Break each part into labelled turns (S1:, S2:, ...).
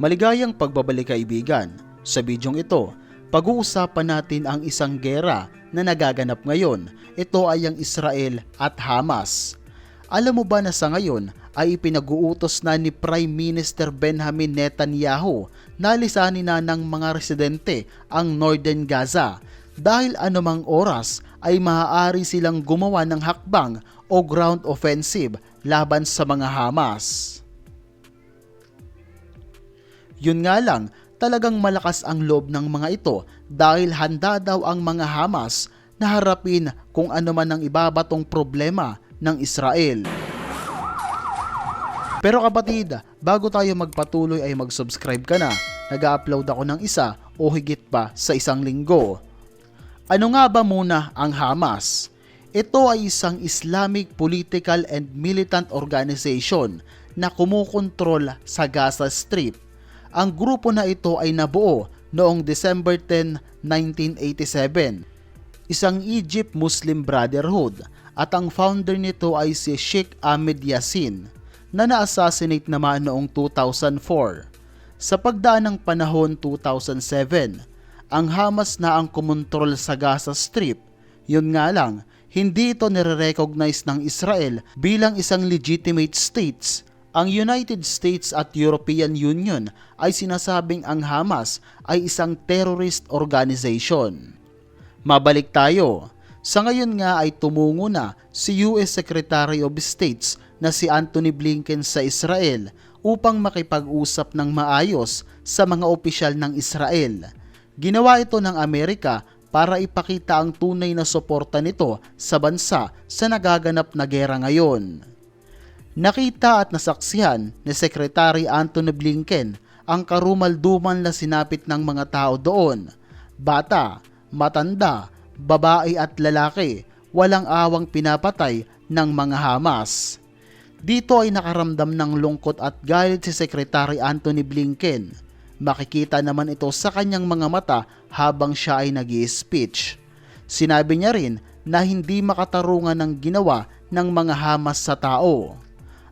S1: Maligayang pagbabalik kaibigan. Sa bidyong ito, pag-uusapan natin ang isang gera na nagaganap ngayon. Ito ay ang Israel at Hamas. Alam mo ba na sa ngayon ay ipinag-uutos na ni Prime Minister Benjamin Netanyahu na lisanin na ng mga residente ang Northern Gaza dahil anumang oras ay maaari silang gumawa ng hakbang o ground offensive laban sa mga Hamas. Yun nga lang, talagang malakas ang loob ng mga ito dahil handa daw ang mga Hamas na harapin kung ano man ang ibabatong problema ng Israel. Pero kapatid, bago tayo magpatuloy ay mag-subscribe ka na. Nag-upload ako ng isa o higit pa sa isang linggo. Ano nga ba muna ang Hamas? Ito ay isang Islamic political and militant organization na kumukontrol sa Gaza Strip. Ang grupo na ito ay nabuo noong December 10, 1987. Isang Egypt Muslim Brotherhood at ang founder nito ay si Sheikh Ahmed Yassin na na-assassinate naman noong 2004. Sa pagdaan ng panahon 2007, ang Hamas na ang kumontrol sa Gaza Strip. Yun nga lang, hindi ito nire-recognize ng Israel bilang isang legitimate states. Ang United States at European Union ay sinasabing ang Hamas ay isang terrorist organization. Mabalik tayo. Sa ngayon nga ay tumungo na si US Secretary of States na si Anthony Blinken sa Israel upang makipag-usap ng maayos sa mga opisyal ng Israel. Ginawa ito ng Amerika para ipakita ang tunay na suporta nito sa bansa sa nagaganap na gera ngayon. Nakita at nasaksihan ni Secretary Anthony Blinken ang karumalduman na sinapit ng mga tao doon. Bata, matanda, babae at lalaki, walang awang pinapatay ng mga Hamas. Dito ay nakaramdam ng lungkot at galit si Secretary Anthony Blinken. Makikita naman ito sa kanyang mga mata habang siya ay nag speech Sinabi niya rin na hindi makatarungan ng ginawa ng mga Hamas sa tao.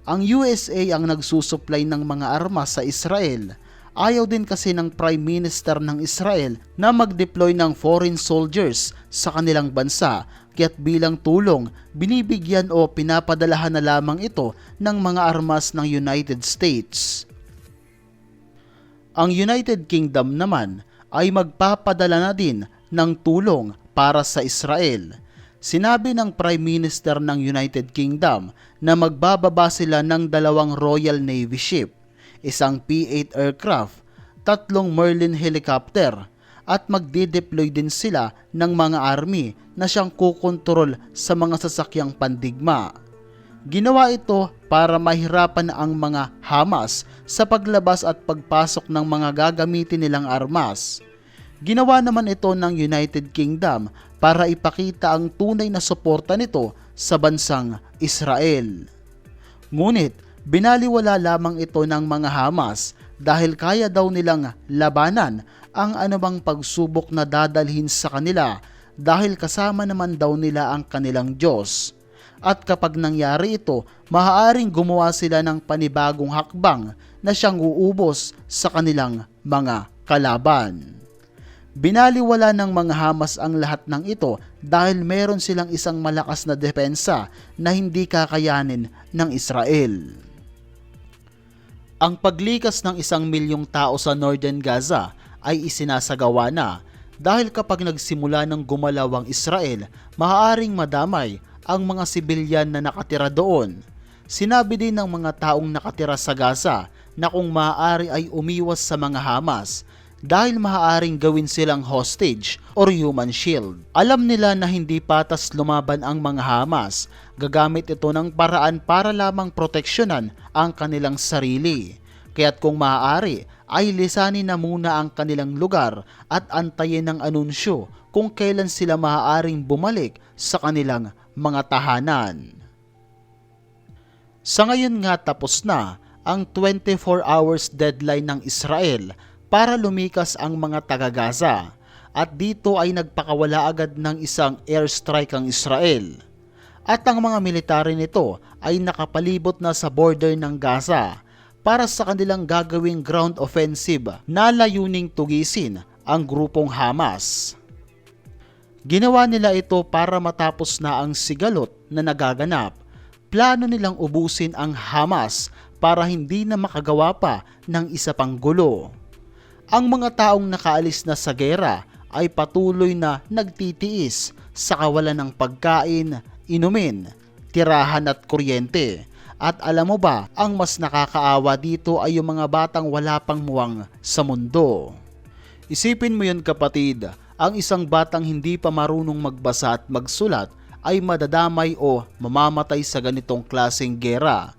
S1: Ang USA ang nagsusupply ng mga armas sa Israel. Ayaw din kasi ng Prime Minister ng Israel na mag-deploy ng foreign soldiers sa kanilang bansa kaya't bilang tulong binibigyan o pinapadalahan na lamang ito ng mga armas ng United States. Ang United Kingdom naman ay magpapadala na din ng tulong para sa Israel Sinabi ng Prime Minister ng United Kingdom na magbababa sila ng dalawang Royal Navy ship, isang P-8 aircraft, tatlong Merlin helicopter, at magde-deploy din sila ng mga army na siyang kukontrol sa mga sasakyang pandigma. Ginawa ito para mahirapan ang mga Hamas sa paglabas at pagpasok ng mga gagamitin nilang armas. Ginawa naman ito ng United Kingdom para ipakita ang tunay na suporta nito sa bansang Israel. Ngunit binaliwala lamang ito ng mga Hamas dahil kaya daw nilang labanan ang anumang pagsubok na dadalhin sa kanila dahil kasama naman daw nila ang kanilang Diyos. At kapag nangyari ito, maaaring gumawa sila ng panibagong hakbang na siyang uubos sa kanilang mga kalaban. Binaliwala ng mga Hamas ang lahat ng ito dahil meron silang isang malakas na depensa na hindi kakayanin ng Israel. Ang paglikas ng isang milyong tao sa Northern Gaza ay isinasagawa na dahil kapag nagsimula ng gumalaw ang Israel, maaaring madamay ang mga sibilyan na nakatira doon. Sinabi din ng mga taong nakatira sa Gaza na kung maaari ay umiwas sa mga Hamas dahil maaaring gawin silang hostage or human shield. Alam nila na hindi patas lumaban ang mga Hamas, gagamit ito ng paraan para lamang proteksyonan ang kanilang sarili. Kaya't kung maaari, ay lisanin na muna ang kanilang lugar at antayin ng anunsyo kung kailan sila maaaring bumalik sa kanilang mga tahanan. Sa ngayon nga tapos na ang 24 hours deadline ng Israel para lumikas ang mga taga-Gaza at dito ay nagpakawala agad ng isang airstrike ang Israel. At ang mga military nito ay nakapalibot na sa border ng Gaza para sa kanilang gagawing ground offensive na layuning tugisin ang grupong Hamas. Ginawa nila ito para matapos na ang sigalot na nagaganap. Plano nilang ubusin ang Hamas para hindi na makagawa pa ng isa pang gulo. Ang mga taong nakaalis na sa gera ay patuloy na nagtitiis sa kawalan ng pagkain, inumin, tirahan at kuryente. At alam mo ba, ang mas nakakaawa dito ay yung mga batang wala pang muwang sa mundo. Isipin mo yun kapatid, ang isang batang hindi pa marunong magbasa at magsulat ay madadamay o mamamatay sa ganitong klaseng gera.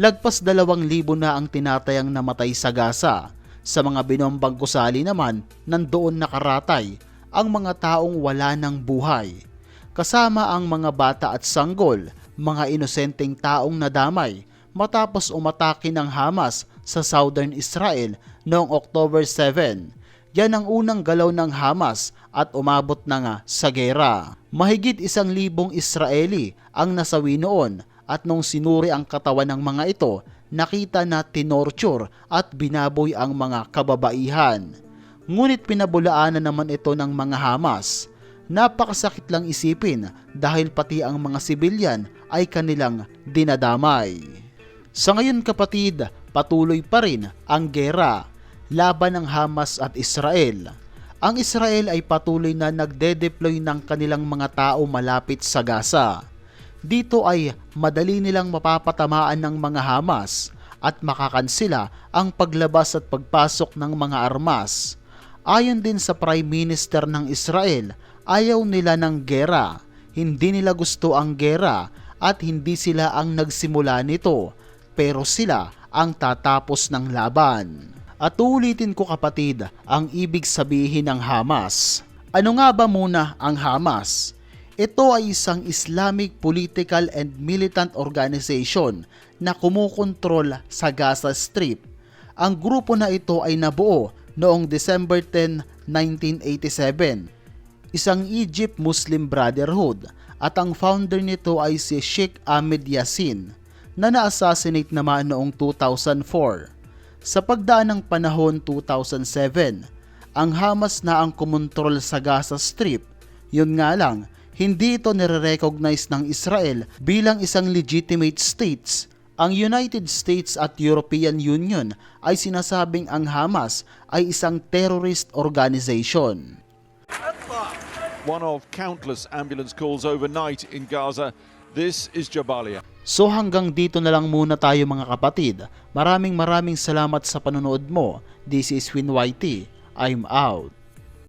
S1: Lagpas dalawang libo na ang tinatayang namatay sa Gaza. Sa mga binombang gusali naman, nandoon nakaratay ang mga taong wala ng buhay. Kasama ang mga bata at sanggol, mga inosenteng taong nadamay matapos umatake ng Hamas sa southern Israel noong October 7. Yan ang unang galaw ng Hamas at umabot na nga sa gera. Mahigit isang libong Israeli ang nasawi noon at nung sinuri ang katawan ng mga ito, nakita na tinorture at binaboy ang mga kababaihan. Ngunit pinabulaanan naman ito ng mga Hamas. Napakasakit lang isipin dahil pati ang mga sibilyan ay kanilang dinadamay. Sa ngayon kapatid, patuloy pa rin ang gera laban ng Hamas at Israel. Ang Israel ay patuloy na nagde-deploy ng kanilang mga tao malapit sa Gaza. Dito ay madali nilang mapapatamaan ng mga Hamas at makakansila ang paglabas at pagpasok ng mga armas. Ayon din sa Prime Minister ng Israel, ayaw nila ng gera. Hindi nila gusto ang gera at hindi sila ang nagsimula nito, pero sila ang tatapos ng laban. At ulitin ko kapatid ang ibig sabihin ng Hamas. Ano nga ba muna ang Hamas? Ito ay isang Islamic political and militant organization na kumukontrol sa Gaza Strip. Ang grupo na ito ay nabuo noong December 10, 1987. Isang Egypt Muslim Brotherhood at ang founder nito ay si Sheikh Ahmed Yassin na na-assassinate naman noong 2004. Sa pagdaan ng panahon 2007, ang Hamas na ang kumontrol sa Gaza Strip. Yun nga lang, hindi ito nire-recognize ng Israel bilang isang legitimate states. Ang United States at European Union ay sinasabing ang Hamas ay isang terrorist organization.
S2: one of countless ambulance calls overnight in Gaza. This is Jabalia.
S1: So hanggang dito na lang muna tayo mga kapatid. Maraming maraming salamat sa panonood mo. This is Win YT. I'm out.